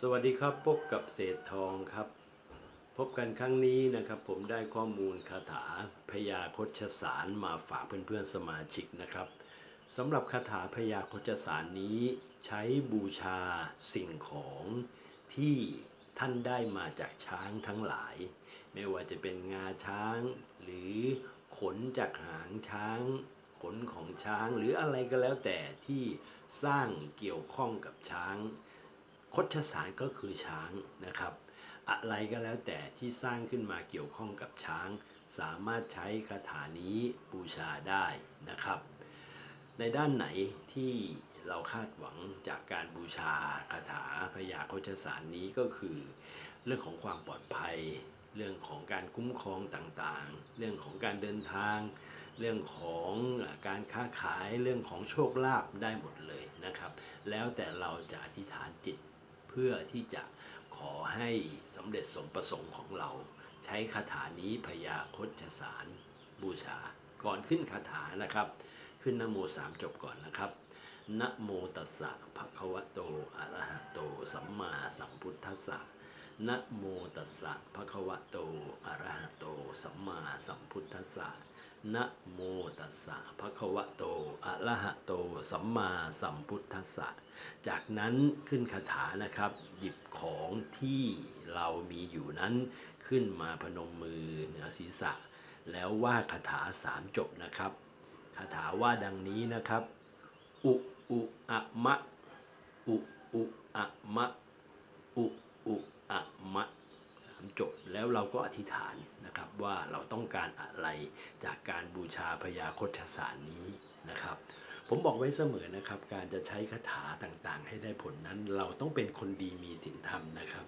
สวัสดีครับพบกับเศษทองครับ พบกันครั้งนี้นะครับ ผมได้ข้อมูลคาถาพยาคชสารมาฝากเพื่อนๆสมาชิกนะครับสำหรับคาถาพยาคชสารนี้ ใช้บูชาสิ่งของที่ท่านได้มาจากช้างทั้งหลาย ไม่ว่าจะเป็นงาช้าง หรือขนจากหางช้างขนของช้างหรืออะไรก็แล้วแต่ที่สร้างเกี่ยวข้องกับช้าง คดชสารก็คือช้างนะครับ อะไรก็แล้วแต่ที่สร้างขึ้นมาเกี่ยวข้องกับช้าง สามารถใช้คาถานี้บูชาได้นะครับ ในด้านไหนที่เราคาดหวังจากการบูชาคาถาพยาโคชสารนี้ก็คือ เรื่องของความปลอดภัย เรื่องของการคุ้มครองต่างๆ เรื่องของการเดินทาง เรื่องของการค้าขายเรื่องของโชคลาภได้หมดเลยนะครับ แล้วแต่เราจะอธิษฐานจิต พื่อที่จะขอให้สำเร็จสมประสงค์ของเรา ใช้คาถานี้พยาคชสารบูชา ก่อนขึ้นคาถานะครับ ขึ้นนโมสามจบก่อนนะครับนะโมตัสสะภะคะวะโตอะระหะโต สัมมาสัมพุทธัสสะนะโมตัสสะภะคะวะโตอะระหะโต สัมมาสัมพุทธัสสะ นะโมตัสสะภะคะวะโต อะระหะโต สัมมาสัมพุทธัสสะ จากนั้นขึ้นคาถานะครับ หยิบของที่เรามีอยู่นั้นขึ้นมาพนมมือเหนือศีรษะ แล้วว่าคาถาสามจบนะครับ คาถาว่าดังนี้นะครับ อุ อุอะมะ อุ อุอะมะ อุ อุอะมะสาม จบแล้วเราก็อธิษฐานนะครับว่าเราต้องการอะไรจากการบูชาพยาคชสารนี้นะครับ ผมบอกไว้เสมอนะครับ การจะใช้คาถาต่างๆ ให้ได้ผลนั้น เราต้องเป็นคนดีมีศีลธรรมนะครับ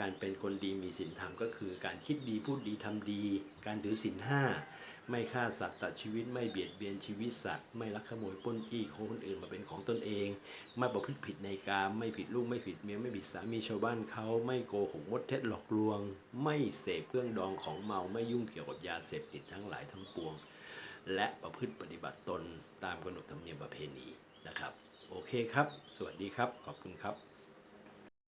การเป็นคนดีมีศีลธรรมก็คือ การคิดดีพูดดีทำดี การถือศีลห้าไม่ฆ่าสัตว์ตัดชีวิตไม่เบียดเบียนชีวิตสัตว์ ไม่ลักขโมยปล้นจี้ของคนอื่นมาเป็นของตนเอง ไม่ประพฤติผิดในการไม่ผิดลูกไม่ผิดเมียไม่ผิดสามีชาวบ้านเขาไม่โกหกมดเท็จหลอกลวง ไม่เสพเครื่องดองของเมาไม่ยุ่งเกี่ยวกับยาเสพติดทั้งหลายทั้งปวง และประพฤติปฏิบัติตนตามกำหนดธรรมเนียมประเพณีนะครับ โอเคครับ สวัสดีครับ ขอบคุณครับ